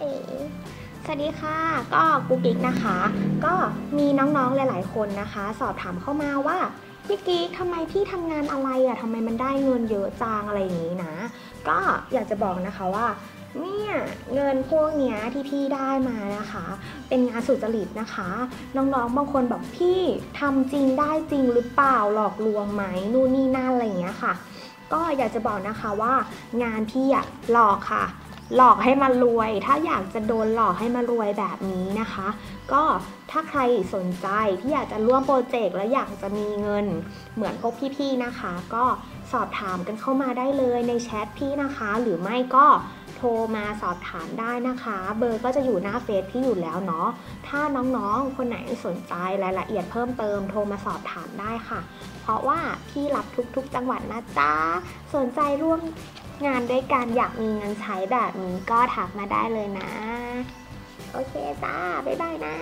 เอสวัสดีค่ะ ก็กุ๊กกิ๊กนะคะ ก็มีน้องๆหลาย ๆ คนนะคะ สอบถามเข้ามาว่าพี่กิ๊กทำไมพี่ทำงานอะไรอะ่ะทำไมมันได้เงินเยอะจังอะไรอย่างนี้นะ ก็อยากจะบอกนะคะว่าเนี่ยเงินพวกเนี้ยที่พี่ได้มานะคะ เป็นงานสุจริตนะคะ น้องๆบางคนบอกพี่ทำจริงได้จริงหรือเปล่าหลอกลวงไหมนู่นนี่นั่นอะไรอย่างเงี้ยค่ะ ก็อยากจะบอกนะคะว่างานพี่อะหลอกค่ะ หลอกให้มารวย ถ้าอยากจะโดนหลอกให้มารวยแบบนี้นะคะ ก็ถ้าใครสนใจที่อยากจะร่วมโปรเจกต์แล้วอยากจะมีเงิน เหมือนพวกพี่ๆนะคะ ก็สอบถามกันเข้ามาได้เลยในแชทพี่นะคะ หรือไม่ก็โทรมาสอบถามได้นะคะ เบอร์ก็จะอยู่หน้าเฟซพี่อยู่แล้วเนาะถ้าน้องๆ คนไหนสนใจรายละเอียดเพิ่มเติมโทรมาสอบถามได้ค่ะ เพราะว่าพี่รับทุกๆ จังหวัดนะจ๊ะสนใจร่วม งานด้วยกันอยากมีเงินใช้แบบนี้ก็ทักมาได้เลยนะ โอเคจ้า บ๊ายบายนะ